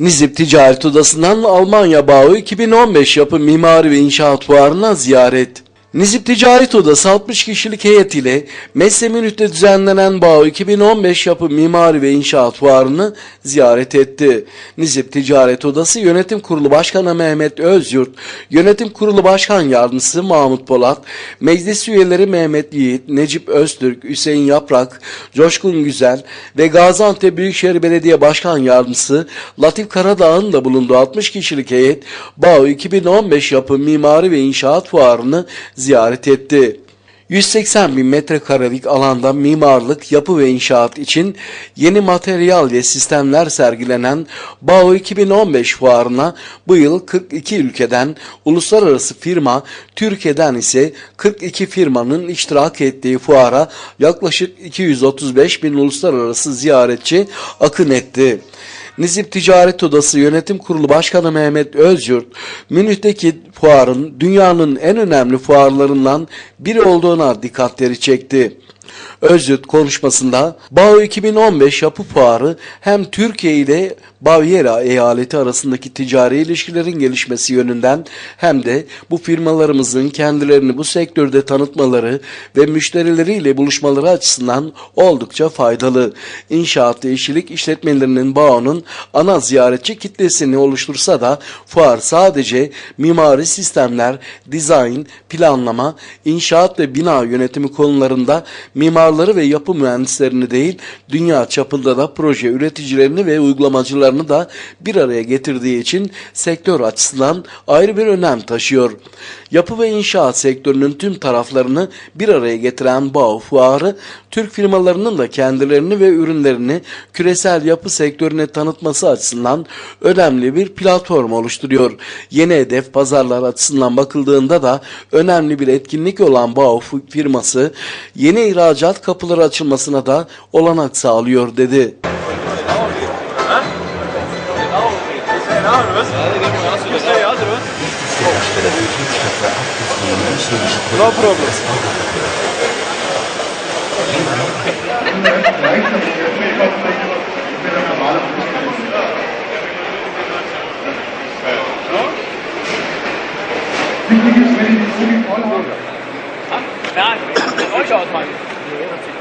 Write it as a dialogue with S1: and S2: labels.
S1: Nizip Ticaret Odası'ndan Almanya Bağı 2015 yapı mimari ve inşaat fuarına ziyaret. Nizip Ticaret Odası 60 kişilik heyet ile Mesleminüt'te düzenlenen Bağı 2015 yapı mimari ve inşaat fuarını ziyaret etti. Nizip Ticaret Odası Yönetim Kurulu Başkanı Mehmet Özyurt, Yönetim Kurulu Başkan Yardımcısı Mahmut Polat, Meclis üyeleri Mehmet Yiğit, Necip Öztürk, Hüseyin Yaprak, Coşkun Güzel ve Gaziantep Büyükşehir Belediye Başkan Yardımcısı Latif Karadağ'ın da bulunduğu 60 kişilik heyet Bağı 2015 yapı mimari ve inşaat fuarını ziyaret etti. 180 bin metrekarelik alanda mimarlık, yapı ve inşaat için yeni materyal ve sistemler sergilenen BAO 2015 fuarına bu yıl 42 ülkeden uluslararası firma, Türkiye'den ise 42 firmanın iştirak ettiği fuara yaklaşık 235 bin uluslararası ziyaretçi akın etti. Nizip Ticaret Odası Yönetim Kurulu Başkanı Mehmet Özyurt, Münih'teki fuarın dünyanın en önemli fuarlarından biri olduğuna dikkatleri çekti. Özyurt konuşmasında BAO 2015 yapı fuarı hem Türkiye ile Bavyera eyaleti arasındaki ticari ilişkilerin gelişmesi yönünden hem de bu firmalarımızın kendilerini bu sektörde tanıtmaları ve müşterileriyle buluşmaları açısından oldukça faydalı. İnşaat ve işletmelerinin BAO'nun ana ziyaretçi kitlesini oluştursa da fuar sadece mimari sistemler, dizayn, planlama, inşaat ve bina yönetimi konularında mimarları ve yapı mühendislerini değil, dünya çapında da proje üreticilerini ve uygulamacılarını da bir araya getirdiği için sektör açısından ayrı bir önem taşıyor. Yapı ve inşaat sektörünün tüm taraflarını bir araya getiren BAO Fuarı, Türk firmalarının da kendilerini ve ürünlerini küresel yapı sektörüne tanıtması açısından önemli bir platform oluşturuyor. Yeni hedef pazarlar açısından bakıldığında da önemli bir etkinlik olan BAO firması yeni ihracat kapıları açılmasına da olanak sağlıyor dedi.
S2: No problem.
S3: Nein, euch ausmachen. Gracias.